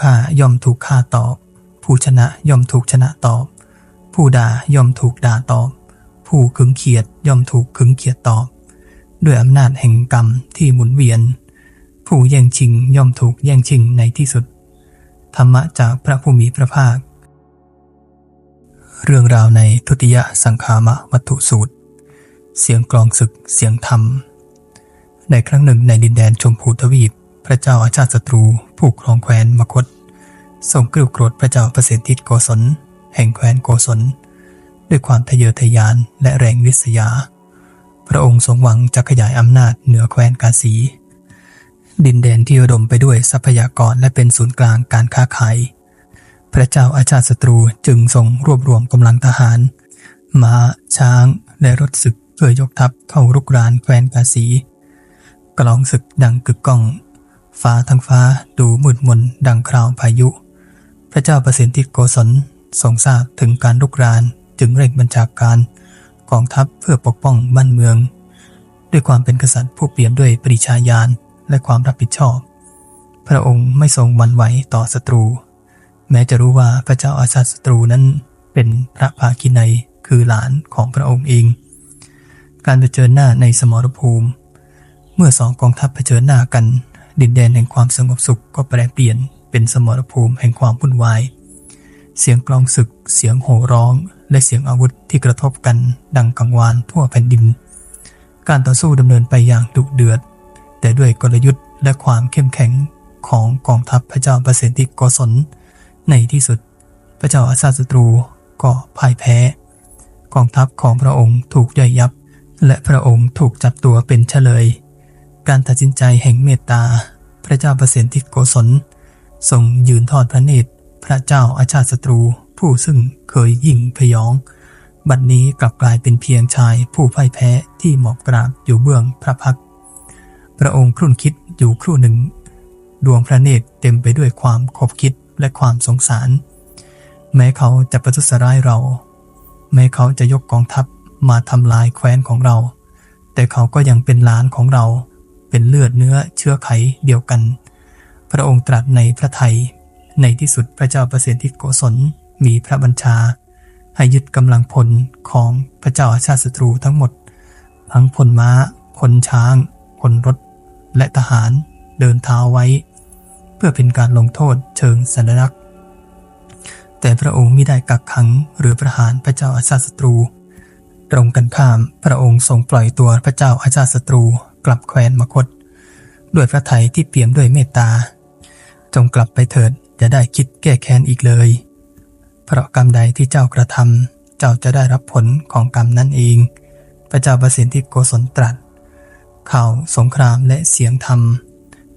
ฆ่าย่อมถูกฆ่าตอบ ผู้ชนะย่อมถูกชนะตอบ ผู้ด่าย่อมถูกด่าตอบ ผู้ขึงเขียดย่อมถูกขึงเขียดตอบ ด้วยอำนาจแห่งกรรมที่หมุนเวียน ผู้แย่งชิงย่อมถูกแย่งชิงในที่สุด ธรรมะจากพระผู้มีพระภาค เรื่องราวในทุติยสังคามะวัตถุสูตร เสียงกลองศึกเสียงธรรม ในครั้งหนึ่งในดินแดนชมพูทวีป พระเจ้าอาชาติศัตรูผู้ครองแคว้นมคตทรงกริ้วโกรธพระเจ้าประสิทธิโกศล แห่งแคว้นโกศล ด้วยความทะเยอทะยานและแรงวิษยา พระองค์ทรงหวังจะขยายอำนาจเหนือแคว้นกาสี ดินแดนที่อุดมไปด้วยทรัพยากรและเป็นศูนย์กลางการค้าขาย พระเจ้าอาชาติศัตรูจึงทรงรวบรวมกำลังทหารม้าช้าง และรถศึกเพื่อยกทัพเข้ารุกรานแคว้นกาสี กลองศึกดังกึกก้อง ฟ้าทั้งฟ้าดูมืดมนดังคราวพายุ พระเจ้าประสิทธิโกศลทรงทราบถึงการรุกรานจึงเร่งบัญชาการกองทัพเพื่อปกป้องบ้านเมือง ด้วยความเป็นกษัตริย์ผู้เปี่ยมด้วยปริชาญาณและความรับผิดชอบ พระองค์ไม่ทรงหวันไหวต่อศัตรู แม้จะรู้ว่าพระเจ้าอาชาศัตรูนั้นเป็นพระภาคินัยคือหลานของพระองค์เอง การเผชิญหน้าในสมรภูมิ เมื่อสองกองทัพเผชิญหน้ากัน ดินแดนแห่งความสงบสุขก็แปรเปลี่ยนเป็นสมรภูมิแห่งความวุ่นวาย เสียงกลองศึก เสียงโห่ร้อง และเสียงอาวุธที่กระทบกันดังกังวานทั่วแผ่นดิน การต่อสู้ดำเนินไปอย่างดุเดือด แต่ด้วยกลยุทธ์และความเข้มแข็งของกองทัพพระเจ้าประสิทธิโกศลในที่สุด พระเจ้าอาซาศัตรูก็พ่ายแพ้ กองทัพของพระองค์ถูกย่อยยับ และพระองค์ถูกจับตัวเป็นเฉลย การตัดสินใจแห่งเมตตา พระเจ้าประสิทธิโกศลทรงยืนทอดพระเนตร พระเจ้าอาชาติศัตรู ผู้ซึ่งเคยยิ่งพยอง บัดนนี้กลับกลายเป็นเพียงชายผู้พ่ายแพ้ที่หมอบกราบอยู่เบื้องพระพัก พระองค์ครุ่นคิดอยู่ครู่หนึ่ง ดวงพระเนตรเต็มไปด้วยความขบคิดและความสงสาร แม้เขาจะประทุษร้ายเรา แม้เขาจะยกกองทัพมาทำลายแคว้นของเรา แต่เขาก็ยังเป็นหลานของเรา เป็นเลือดเนื้อเชื้อไขเดียวกัน พระองค์ตรัสในพระไทย ในที่สุดพระเจ้าประสิทธิโกศลมีพระบัญชา ให้ยึดกำลังพลของพระเจ้าอาชาติศัตรูทั้งหมด ทั้งพลม้าพลช้างพลรถ และทหารเดินเท้าไว้ เพื่อเป็นการลงโทษเชิงสัญลักษณ์ แต่พระองค์ไม่ได้กักขังหรือประหารพระเจ้าอาชาติศัตรูตรงกันข้ามพระองค์ทรงปล่อยตัวพระเจ้าอาชาติศัตรู กลับแคว้นมคต ด้วยพระทัยที่เปี่ยมด้วยเมตตา จงกลับไปเถิดอย่าได้คิดแก้แค้นอีกเลย เพราะกรรมใดที่เจ้ากระทำเจ้าจะได้รับผลของกรรมนั่นเอง พระเจ้าประสิทธิโกศลตรัส ข่าวสงครามและเสียงธรรม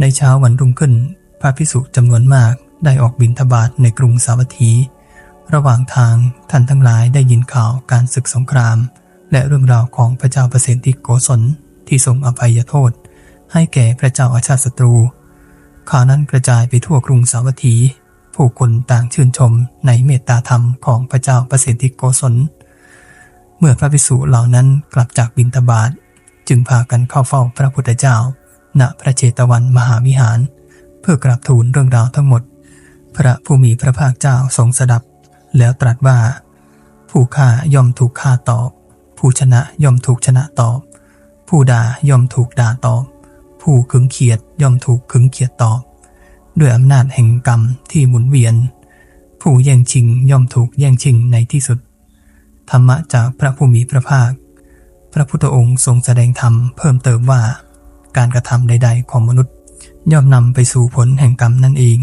ในเช้าวันรุ่งขึ้น พระพิสุจำนวนมากได้ออกบินทบาทในกรุงสาวัตถี ระหว่างทางท่านทั้งหลายได้ยินข่าวการศึกสงคราม และเรื่องราวของพระเจ้าประสิทธิโกศล ที่ทรงอภัยโทษ ให้แก่พระเจ้าอาชาติศัตรูข่าวนั้นกระจายไปทั่วกรุงสาวัตถี ผู้คนต่างชื่นชมในเมตตาธรรมของพระเจ้าประสิทธิโกศล เมื่อพระภิกษุเหล่านั้นกลับจากบินทบาทจึงพากันเข้าเฝ้าพระพุทธเจ้า ณพระเจตวันมหาวิหาร เพื่อกราบทูลเรื่องราวทั้งหมด พระผู้มีพระภาคเจ้าทรงสดับ แล้วตรัสว่า ผู้ฆ่าย่อมถูกฆ่าตอบ ผู้ชนะย่อมถูกชนะตอบ ผู้ด่าย่อมถูกด่าตอบ ผู้ขึงเขียดย่อมถูกขึงเขียดตอบ ด้วยอำนาจแห่งกรรมที่หมุนเวียน ผู้แย่งชิงย่อมถูกแย่งชิงในที่สุด ธรรมะจากพระผู้มีพระภาค พระพุทธองค์ทรงแสดงธรรมเพิ่มเติมว่า การกระทำใด ๆ ของมนุษย์ ย่อมนำไปสู่ผลแห่งกรรมนั่นเอง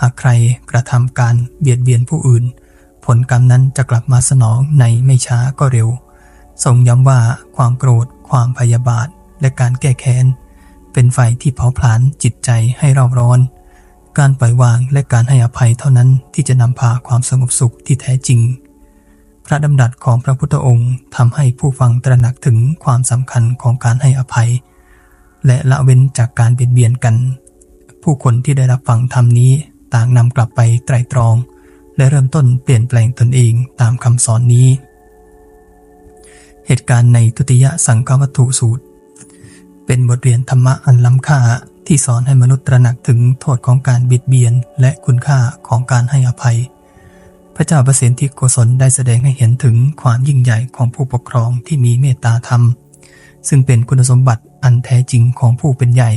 หากใครกระทำการเบียดเบียนผู้อื่น ผลกรรมนั้นจะกลับมาสนองในไม่ช้าก็เร็ว ทรงย้ำว่าความโกรธ ความพยาบาท และการแก้แค้น เป็นไฟที่เผาผลาญจิตใจให้เราร้อน การปล่อยวางและการให้อภัยเท่านั้นที่จะนำพาความสงบสุขที่แท้จริง พระดำรัสของพระพุทธองค์ทำให้ผู้ฟังตระหนักถึงความสำคัญของการให้อภัย และละเว้นจากการเบียดเบียนกัน ผู้คนที่ได้รับฟังธรรมนี้ต่างนำกลับไปไตรตรอง และเริ่มต้นเปลี่ยนแปลงตนเองตามคำสอนนี้ เหตุการณ์ในทุติยสังฆวัตถุสูตร เป็นบทเรียนธรรมะอันล้ำค่าที่ที่สอนให้มนุษย์ตระหนักถึงโทษของการบิดเบียนและคุณค่าของการให้อภัย พระเจ้าประสิทธิโกศลได้แสดงให้เห็นถึงความยิ่งใหญ่ของผู้ปกครองที่มีเมตตาธรรม ซึ่งเป็นคุณสมบัติอันแท้จริงของผู้เป็นใหญ่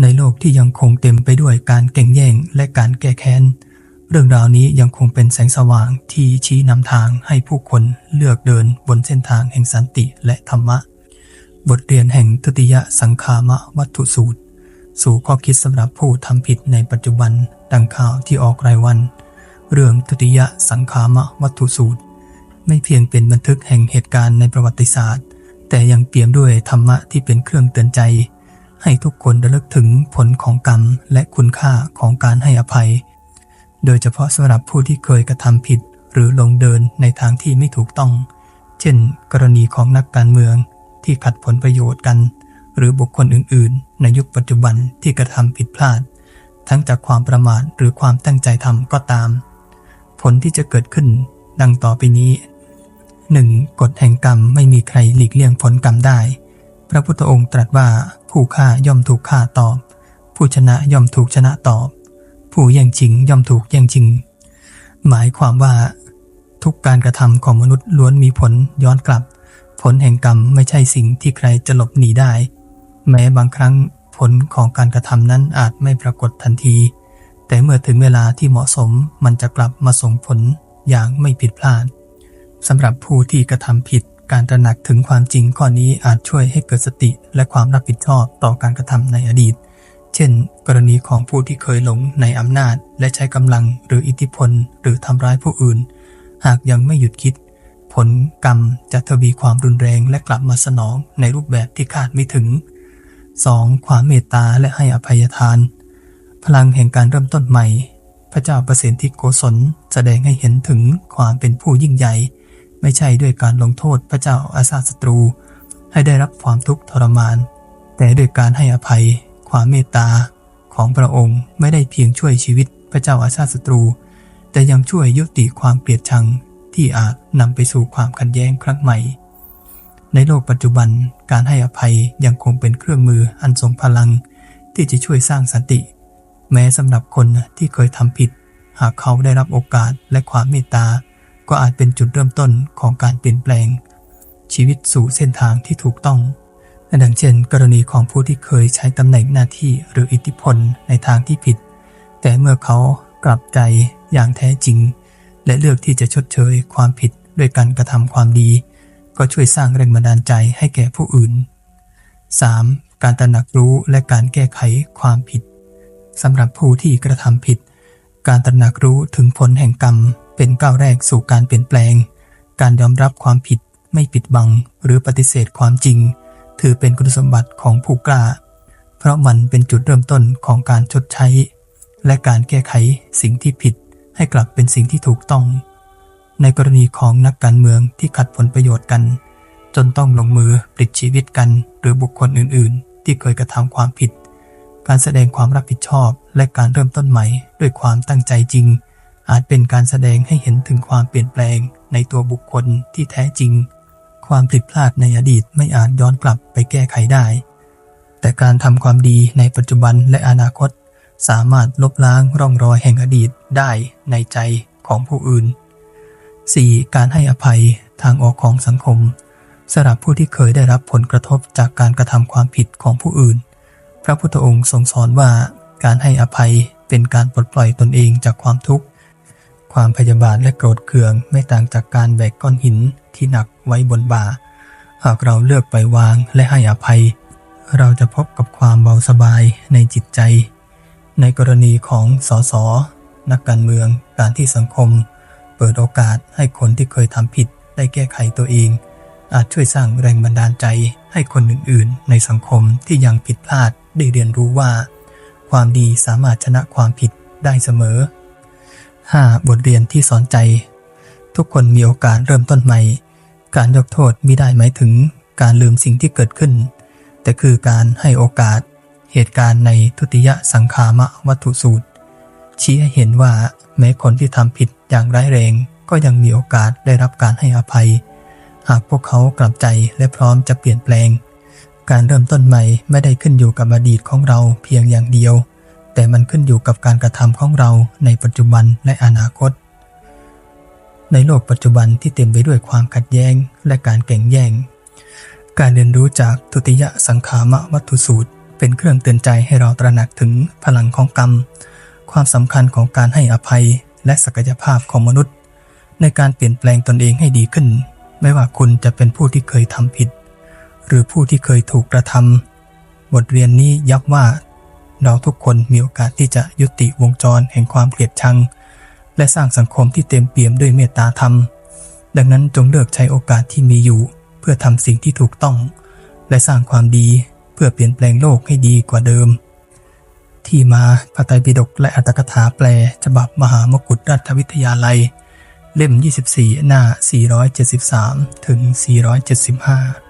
ในโลกที่ยังคงเต็มไปด้วยการแก่งแย่งและการแก้แค้น เรื่องราวนี้ยังคงเป็นแสงสว่างที่ชี้นำทางให้ผู้คนเลือกเดินบนเส้นทางแห่งสันติและธรรมะ บทเรียนแห่งทุติยสังคามะวัตถุสูตร สู่ข้อคิดสำหรับผู้ทำผิดในปัจจุบันดังข่าวที่ออกรายวัน เรื่องทุติยสังคามะวัตถุสูตร ไม่เพียงเป็นบันทึกแห่งเหตุการณ์ในประวัติศาสตร์ แต่ยังเปี่ยมด้วยธรรมะที่เป็นเครื่องเตือนใจ ให้ทุกคนระลึกถึงผลของกรรมและคุณค่าของการให้อภัย โดยเฉพาะสำหรับผู้ที่เคยกระทำผิด หรือลงเดินในทางที่ไม่ถูกต้อง เช่น กรณีของนักการเมืองที่ขัดผลประโยชน์กัน หรือบุคคลอื่น ๆ ในยุคปัจจุบันที่กระทำผิดพลาด ทั้งจากความประมาทหรือความตั้งใจทำก็ตาม ผลที่จะเกิดขึ้น ดังต่อไปนี้ 1. กฎแห่งกรรมไม่มีใครหลีกเลี่ยงผลกรรมได้ พระพุทธองค์ตรัสว่าผู้ฆ่าย่อมถูกฆ่าตอบ ผู้ชนะย่อมถูกชนะตอบ ผู้แย่งชิงย่อมถูกแย่งชิง หมายความว่า ทุกการกระทำของมนุษย์ล้วนมีผลย้อนกลับ ผลแห่งกรรมไม่ใช่สิ่งที่ใครจะหลบหนีได้ แม้บางครั้งผลของการกระทำนั้นอาจไม่ปรากฏทันที แต่เมื่อถึงเวลาที่เหมาะสมมันจะกลับมาส่งผลอย่างไม่ผิดพลาดสำหรับผู้ที่กระทำผิดการตระหนักถึงความจริงข้อนี้อาจช่วยให้เกิดสติและความรับผิดชอบต่อการกระทำในอดีต ช่น กรณีของผู้ที่เคยหลงในอำนาจ และใช้กำลังหรืออิทธิพล หรือทำร้ายผู้อื่น หากยังไม่หยุดคิด ผลกรรมจะทวีความรุนแรงและกลับมาสนองในรูปแบบที่คาดไม่ถึง 2. ความเมตตาและให้อภัยทาน พลังแห่งการเริ่มต้นใหม่ พระเจ้าประสิทธิโกศลแสดงให้เห็นถึงความเป็นผู้ยิ่งใหญ่ ไม่ใช่ด้วยการลงโทษพระเจ้าอาซาศัตรู ให้ได้รับความทุกข์ทรมาน แต่ด้วยการให้อภัย ความเมตตาของพระองค์ไม่ได้เพียงช่วยชีวิตพระเจ้าอาซาศัตรู แต่ยังช่วยยุติความเกลียดชังที่อาจนำไปสู่ความขัดแย้งครั้งใหม่ ในโลกปัจจุบันการให้อภัยยังคงเป็นเครื่องมืออันทรงพลัง ที่จะช่วยสร้างสันติ แม้สำหรับคนที่เคยทำผิด หากเขาได้รับโอกาสและความเมตตา ก็อาจเป็นจุดเริ่มต้นของการเปลี่ยนแปลง ชีวิตสู่เส้นทางที่ถูกต้อง และดังเช่นกรณีของผู้ที่เคยใช้ตำแหน่งหน้าที่หรืออิทธิพลในทางที่ผิด แต่เมื่อเขากลับใจอย่างแท้จริง และเลือกที่จะชดเชยความผิดด้วยการกระทำความดี ก็ช่วยสร้างแรงบันดาลใจให้แก่ผู้อื่น 3. การตระหนักรู้และการแก้ไขความผิดสำหรับผู้ที่กระทำผิด การตระหนักรู้ถึงผลแห่งกรรม เป็นก้าวแรกสู่การเปลี่ยนแปลง การยอมรับความผิดไม่ปิดบัง หรือปฏิเสธความจริง ถือเป็นคุณสมบัติของผู้กล้า เพราะมันเป็นจุดเริ่มต้นของการชดใช้ และการแก้ไขสิ่งที่ผิดให้กลับเป็นสิ่งที่ถูกต้อง ในกรณีของนักการเมืองที่ขัดผลประโยชน์กัน จนต้องลงมือปลิดชีวิตกัน หรือบุคคลอื่น ๆ ที่เคยกระทำความผิด การแสดงความรับผิดชอบ และการเริ่มต้นใหม่ด้วยความตั้งใจจริง อาจเป็นการแสดงให้เห็นถึงความเปลี่ยนแปลงในตัวบุคคลที่แท้จริง ความผิดพลาดในอดีตไม่อาจย้อนกลับไปแก้ไขได้ แต่การทำความดีในปัจจุบันและอนาคต สามารถลบล้างร่องรอยแห่งอดีตได้ในใจของผู้อื่น 4. การให้อภัยทางออกของสังคมสำหรับผู้ที่เคยได้รับผลกระทบจากการกระทำความผิดของผู้อื่น พระพุทธองค์ทรงสอนว่าการให้อภัยเป็นการปลดปล่อยตนเองจากความทุกข์ ความพยาบาทและโกรธเคืองไม่ต่างจากการแบกก้อนหิน ที่หนักไว้บนบ่า หากเราเลือกไปวางและให้อภัย เราจะพบกับความเบาสบายในจิตใจ ในกรณีของสส นักการเมือง การที่สังคม เปิดโอกาสให้คนที่เคยทำผิดได้แก้ไขตัวเอง อาจช่วยสร้างแรงบันดาลใจให้คนอื่นๆ ในสังคมที่ยังผิดพลาดได้เรียนรู้ว่า ความดีสามารถชนะความผิดได้เสมอ 5. บทเรียนที่สอนใจ ทุกคนมีโอกาสเริ่มต้นใหม่ การยกโทษไมิได้หมายถึงการลืมสิ่งที่เกิดขึ้น แต่คือการให้โอกาส เหตุการณ์ในทุติยสังขามะวัตถุสูตร ชี้ให้เห็นว่าแม้คนที่ทำผิดอย่างร้ายแรง ก็ยังมีโอกาสได้รับการให้อภัย หากพวกเขากลับใจและพร้อมจะเปลี่ยนแปลง การเริ่มต้นใหม่ไม่ได้ขึ้นอยู่กับอดีตของเราเพียงอย่างเดียว แต่มันขึ้นอยู่กับการกระทำของเราในปัจจุบันและอนาคต ในโลกปัจจุบันที่เต็มไปด้วยความขัดแย้งและการแข่งแย่ง การเรียนรู้จากทุติยสังขามวัตถุสูตร เป็นเครื่องเตือนใจให้เราตระหนักถึงพลังของกรรม ความสำคัญของการให้อภัยและศักยภาพของมนุษย์ ในการเปลี่ยนแปลงตนเองให้ดีขึ้น ไม่ว่าคุณจะเป็นผู้ที่เคยทำผิด หรือผู้ที่เคยถูกกระทำบทเรียนนี้ย้ำว่า เราทุกคนมีโอกาสที่จะยุติวงจรแห่งความเกลียดชัง และสร้างสังคมที่เต็มเปี่ยมด้วยเมตตาธรรม ดังนั้นจงเลือกใช้โอกาสที่มีอยู่ เพื่อทำสิ่งที่ถูกต้อง และสร้างความดีเพื่อเปลี่ยนแปลงโลกให้ดีกว่าเดิม ที่มาพระไตรปิฎกและอัตถกถาแปล ฉบับมหามกุฏราชวิทยาลัย เล่ม 24 หน้า 473 ถึง 475